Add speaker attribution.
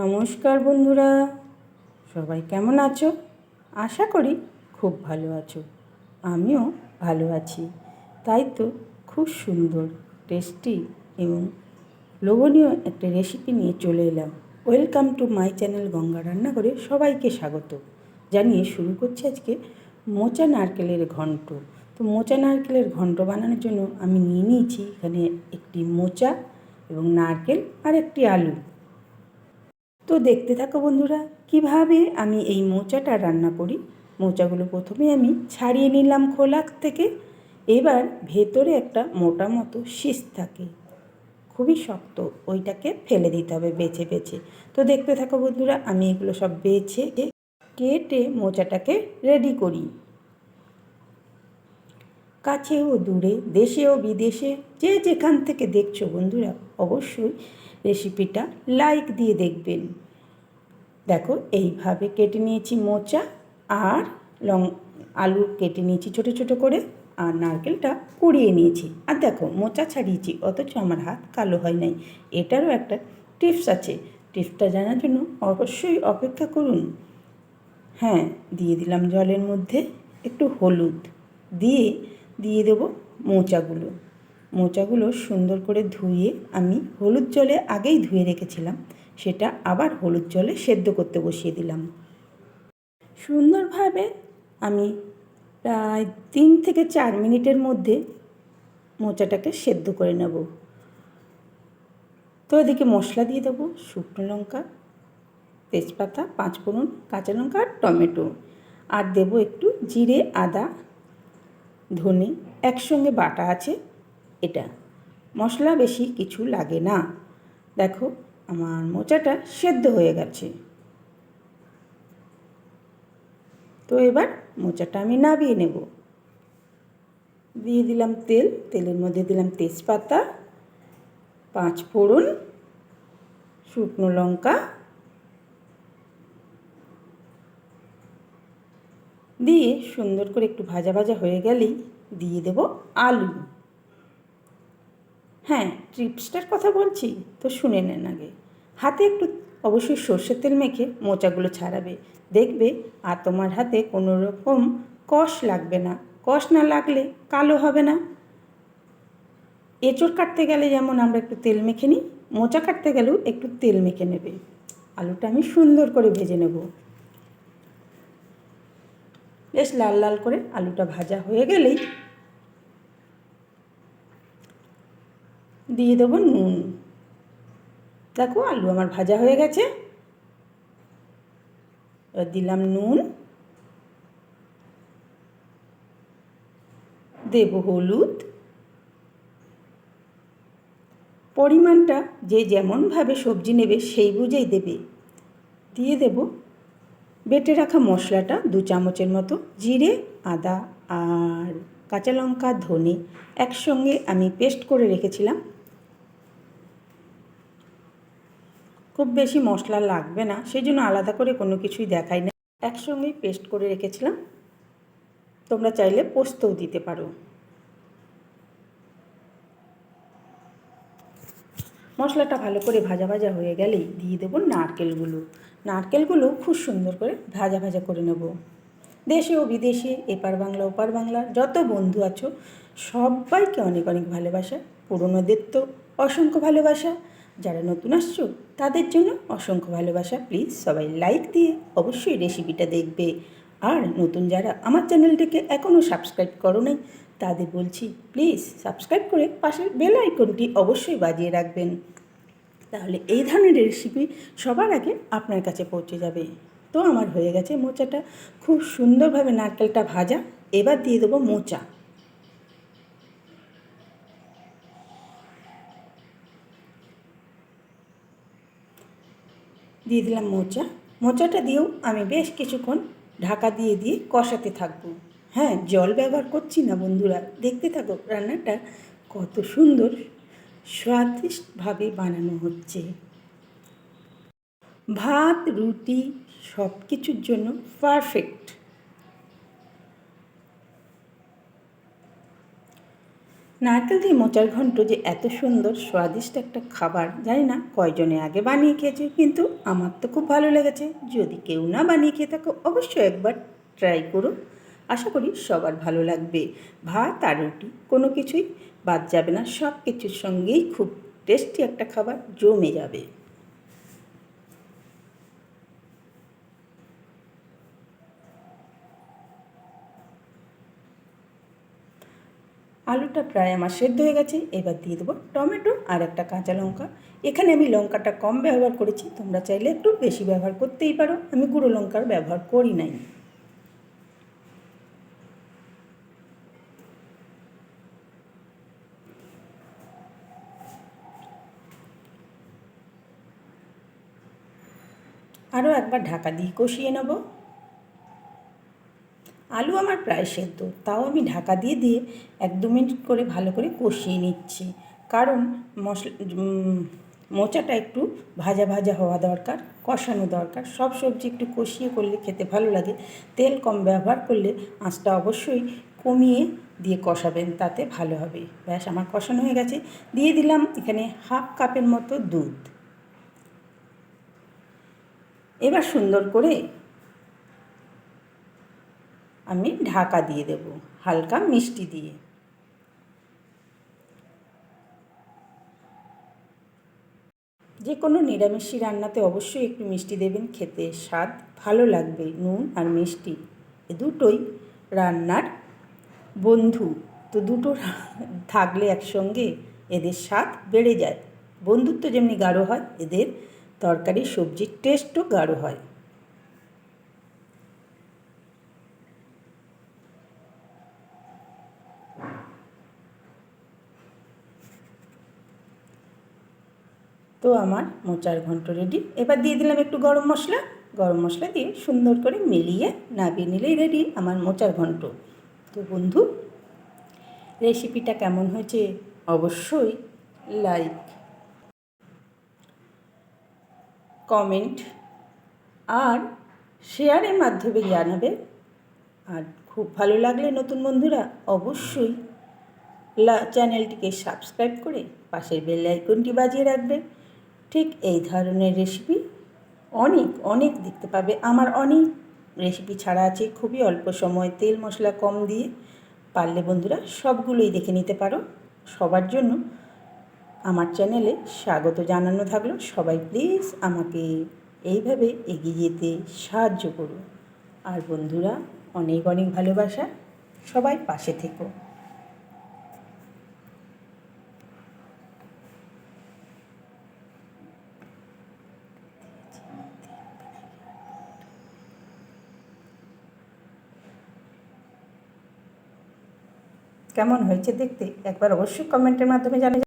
Speaker 1: নমস্কার বন্ধুরা। সবাই কেমন আছো? আশা করি খুব ভালো আছো। আমিও ভালো আছি। তাই তো খুব সুন্দর, টেস্টি এবং লোভনীয় একটা রেসিপি নিয়ে চলে এলাম। Welcome to my channel Ganga রান্না করে সবাইকে স্বাগত। জানিয়ে শুরু করছি আজকে মোচা নারকেলের ঘন্ট। তো মোচা নারকেলের ঘন্ট বানানোর জন্য আমি নিয়ে নিয়েছি এখানে একটি মোচা এবং নারকেল আর একটি আলু। তো দেখতে থাকো বন্ধুরা, কীভাবে আমি এই মোচাটা রান্না করি? মোচাগুলো প্রথমে আমি ছাড়িয়ে নিলাম খোলা থেকে। এবার ভেতরে একটা মোটা মতো শীষ থাকে। খুবই শক্ত, ওইটাকে ফেলে দিতে হবে বেছে বেছে। তো দেখতে থাকো বন্ধুরা, আমি এগুলো সব বেছে কেটে মোচাটাকে রেডি করি। কাছে ও দূরে দেশে ও বিদেশে, যে যেখান থেকে দেখছ বন্ধুরা, অবশ্যই রেসিপিটা লাইক দিয়ে দেখবেন। দেখো, এইভাবে কেটে নিয়েছি মোচা আর লং আলু কেটে নিয়েছি ছোট ছোট করে আর নারকেলটা কুড়িয়ে নিয়েছি। আর দেখো, মোচা ছাড়িয়েছি, অথচ আমার হাত কালো হয় নাই। এটারও একটা টিপস আছে। টিপসটা জানার জন্য অবশ্যই অপেক্ষা করুন। হ্যাঁ দিয়ে দিলাম জলের মধ্যে একটু হলুদ। দিয়ে দিয়ে দেবো মোচাগুলো। মোচাগুলো সুন্দর করে ধুয়ে আমি হলুদ জলে আগেই ধুয়ে রেখেছিলাম। সেটা আবার হলুদ জলে সেদ্ধ করতে বসিয়ে দিলাম। সুন্দরভাবে আমি প্রায় তিন থেকে চার মিনিটের মধ্যে মোচাটাকে সেদ্ধ করে নেব। তো এদিকে মশলা দিয়ে দেবো শুকনো লঙ্কা, তেজপাতা পাঁচফোড়ন কাঁচা লঙ্কা আর টমেটো। আর দেবো একটু জিরে, আদা, ধনে, একসঙ্গে বাটা আছে। এটা। মশলা বেশি কিছু লাগে না। দেখো, আমার মোচাটা সেদ্ধ হয়ে গেছে। তো এবার মোচাটা আমি নাবিয়ে নেব। দিয়ে দিলাম তেল। তেলের মধ্যে দিলাম তেজপাতা, পাঁচ ফোড়ন, শুকনো লঙ্কা। দিয়ে সুন্দর করে একটু ভাজা ভাজা হয়ে গেলেই দিয়ে দেব আলু। হ্যাঁ ট্রিপসটার কথা বলছি? তো শুনে নেন আগে। হাতে একটু, অবশ্যই সর্ষের তেল মেখে মোচাগুলো ছাড়াবে। দেখবে আর তোমার হাতে কোনো রকম কষ লাগবে না। কষ না লাগলে কালো হবে না। এঁচড় কাটতে গেলে যেমন আমরা একটু তেল মেখে নিই, মোচা কাটতে গেলেও একটু তেল মেখে নেবে। আলুটা আমি সুন্দর করে ভেজে নেব। বেশ লাল লাল করে আলুটা ভাজা হয়ে গেলেই দিয়ে দেবো নুন। দেখো আলু আমার ভাজা হয়ে গেছে। এবার দিলাম নুন। দেব হলুদ। পরিমাণটা যে যেমনভাবে সবজি নেবে সেই বুঝেই দেবে। দিয়ে দেব বেটে রাখা মশলাটা দু চামচের মতো, জিরে, আদা আর কাঁচা লঙ্কা, ধনে একসঙ্গে আমি পেস্ট করে রেখেছিলাম। খুব বেশি মশলা লাগবে না সেই জন্য আলাদা করে কোনো কিছুই দেখাই না। একসঙ্গেই পেস্ট করে রেখেছিলাম। তোমরা চাইলে পোস্তও দিতে পারো। মশলাটা ভালো করে ভাজা ভাজা হয়ে গেলেই দিয়ে দেবো নারকেলগুলো। নারকেলগুলো খুব সুন্দর করে ভাজা ভাজা করে নেব। দেশে ও বিদেশে, এপার বাংলা, ওপার বাংলা, যত বন্ধু আছো, সবাইকে অনেক অনেক ভালোবাসা, পুরনোদের তো অসংখ্য ভালোবাসা। যারা নতুন আসছো, তাদের জন্য অসংখ্য ভালোবাসা। প্লিজ সবাই লাইক দিয়ে অবশ্যই রেসিপিটা দেখবে। আর নতুন যারা আমার চ্যানেলটিকে এখনও সাবস্ক্রাইব করো নাই, তাদের বলছি প্লিজ সাবস্ক্রাইব করে পাশের বেল আইকনটি অবশ্যই বাজিয়ে রাখবেন। তাহলে এই ধরনের রেসিপি সবার আগে আপনার কাছে পৌঁছে যাবে। তো আমার হয়ে গেছে মোচাটা। খুব সুন্দরভাবে নারকেলটা ভাজা। এবার দিয়ে দেবো মোচা। দিয়ে দিলাম মোচা। মোচাটা দিয়েও আমি বেশ কিছুক্ষণ ঢাকা দিয়ে দিয়ে কষাতে থাকব। হ্যাঁ জল ব্যবহার করছি না বন্ধুরা। দেখতে থাকো রান্নাটা কত সুন্দর, স্বাদিষ্টভাবে বানানো হচ্ছে। ভাত, রুটি সব কিছুর জন্য পারফেক্ট নারকেল দিয়ে মোচার ঘন্ট যে এত সুন্দর, স্বাদিষ্ট একটা খাবার, জানি না কয়জনে আগে বানিয়ে খেয়েছে, কিন্তু আমার তো খুব ভালো লেগেছে। যদি কেউ না বানিয়ে খেয়ে থাকো, অবশ্যই একবার ট্রাই করো। আশা করি সবার ভালো লাগবে। ভাত আর রুটি, কোনো কিছুই বাদ যাবে না সব কিছুর সঙ্গেই খুব টেস্টি একটা খাবার জমে যাবে। আলুটা প্রায় আমার সেদ্ধ হয়ে গেছে, এবার দিয়ে দেবো টমেটো আর একটা কাঁচা লঙ্কা। এখানে আমি লঙ্কাটা কম ব্যবহার করেছি, তোমরা চাইলে একটু বেশি ব্যবহার করতেই পারো, আমি গুঁড়ো লঙ্কার ব্যবহার করি নাই। আরও একবার ঢাকা দিয়ে কষিয়ে নেব। আলু আমার প্রায় সেদ্ধ। তাও আমি ঢাকা দিয়ে দিয়ে এক দু মিনিট করে ভালো করে কষিয়ে নিচ্ছি। কারণ মশলা মোচাটা একটু ভাজা ভাজা হওয়া দরকার, কষানো দরকার। সব সবজি একটু কষিয়ে করলে খেতে ভালো লাগে। তেল কম ব্যবহার করলে আঁচটা অবশ্যই কমিয়ে দিয়ে কষাবেন, তাতে ভালো হবে। ব্যাস, আমার কষানো হয়ে গেছে। দিয়ে দিলাম এখানে হাফ কাপের মতো দুধ। এবার সুন্দর করে আমি ঢাকা দিয়ে দেব, হালকা মিষ্টি দিয়ে। যে কোনো নিরামিষি রান্নাতে অবশ্যই একটু মিষ্টি দেবেন, খেতে স্বাদ ভালো লাগবে, নুন আর মিষ্টি। এ দুটোই রান্নার বন্ধু। তো দুটো থাকলে একসঙ্গে এদের স্বাদ বেড়ে যায়। বন্ধুত্ব যেমনি গাঢ় হয়, এদের তরকারি সবজির টেস্টও গাঢ় হয়। তো আমার মোচার ঘন্ট রেডি এবার দিয়ে দিলাম একটু গরম মশলা। গরম মশলা দিয়ে সুন্দর করে মিলিয়ে নাবিয়ে নিলেই রেডি আমার মোচার ঘন্ট। তো বন্ধু রেসিপিটা কেমন হয়েছে অবশ্যই লাইক কমেন্ট আর শেয়ারের মাধ্যমে জানাবে। আর খুব ভালো লাগলে নতুন বন্ধুরা অবশ্যই চ্যানেলটিকে সাবস্ক্রাইব করে পাশের বেল আইকনটি বাজিয়ে রাখবে। ঠিক এই ধরনের রেসিপি অনেক অনেক দেখতে পাবে। আমার অনেক রেসিপি ছাড়া আছে, খুবই অল্প সময়, তেল মশলা কম দিয়ে পারলে বন্ধুরা সবগুলোই দেখে নিতে পারো। সবার জন্য আমার চ্যানেলে স্বাগত জানানো থাকল। সবাই প্লিজ আমাকে এইভাবে এগিয়ে যেতে সাহায্য করো আর বন্ধুরা, অনেক অনেক ভালোবাসা। সবাই পাশে থেকো। কেমন হয়েছে দেখতে একবার অবশ্যই কমেন্টের মাধ্যমে জানিয়ে